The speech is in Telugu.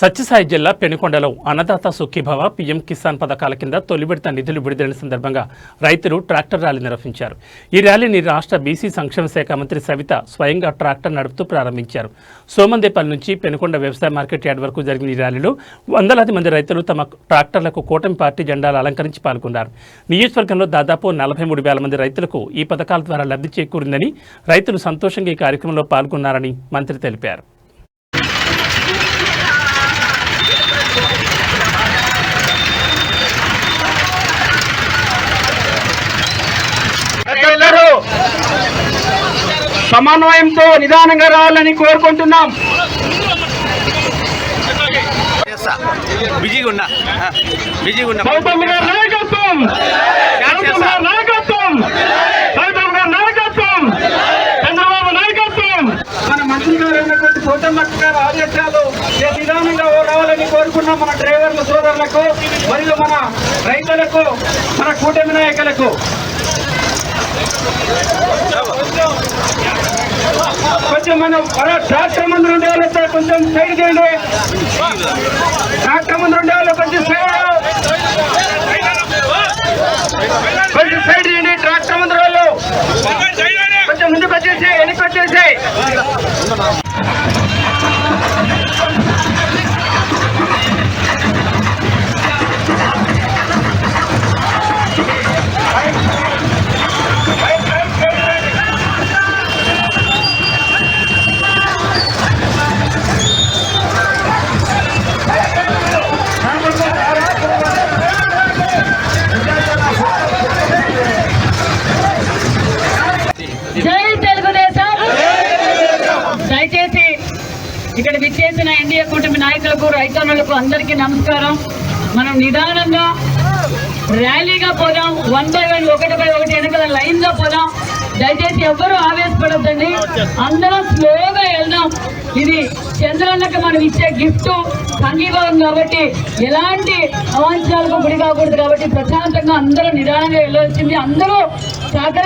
సత్యసాయి జిల్లా పెనుకొండలో అన్నదాత సుఖీభవ పీఎం కిసాన్ పథకాల కింద తొలి విడత నిధులు విడుదల సందర్భంగా రైతులు ట్రాక్టర్ ర్యాలీ నిర్వహించారు. ఈ ర్యాలీని రాష్ట్ర బీసీ సంక్షేమ శాఖ మంత్రి సవిత స్వయంగా ట్రాక్టర్ నడుపుతూ ప్రారంభించారు. సోమందేపల్లి నుంచి పెనుకొండ వ్యవసాయ మార్కెట్ యార్డ్ వరకు జరిగిన ఈ ర్యాలీలో వందలాది మంది రైతులు తమ ట్రాక్టర్లకు కూటమి పార్టీ జెండాలు అలంకరించి పాల్గొన్నారు. నియోజకవర్గంలో దాదాపు నలభై మూడు వేల మంది రైతులకు ఈ పథకాల ద్వారా లబ్ధి చేకూరిందని రైతులు సంతోషంగా ఈ కార్యక్రమంలో పాల్గొన్నారని మంత్రి తెలిపారు. సమన్వయంతో నిదానంగా రావాలని కోరుకుంటున్నాం. బిజీగా ఉన్నా ఉన్నా నాయకత్వం! నాయకత్వం! నాయకత్వం! చంద్రబాబు నాయకత్వం! మన మంత్రి గారు అయినటువంటి గౌతమ్ గారి ఆదేశాలు ఏ నిదానంగా రావాలని కోరుకున్నాం మన డ్రైవర్ల సోదరులకు మరియు మన రైతులకు మన కూటమి నాయకులకు. మనం మన ట్రాక్టర్ ముందు ఉండే వాళ్ళు కొంచెం సైడ్ చేయండి. ట్రాక్టర్ ముందు ఉండే వాళ్ళు కొంచెం సైడ్ కొంచెం సైడ్ చేయండి. ట్రాక్టర్ ముందు వాళ్ళు కొంచెం ముందుకు వచ్చేసి వెనక్కి వచ్చేసి ఇక్కడ ఎన్డీఏ కూటమి నాయకులకు రైతన్నులకు అందరికీ నమస్కారం. మనం నిదానంగా ర్యాలీగా పోదాం. వన్ బై వన్ ఒకటి బై ఒకటి వెనకాల లైన్గా పోదాం. దయచేసి ఎవ్వరూ ఆవేశపడద్దండి. అందరం స్లోగా వెళ్దాం. ఇది చంద్రన్నకి మనం ఇచ్చే గిఫ్ట్ సంఘీభావం కాబట్టి ఎలాంటి అవాంఛనాలకు గురి కాకూడదు కాబట్టి ప్రశాంతంగా అందరూ నిదానంగా వెళ్ళవలసింది. అందరూ సహకరి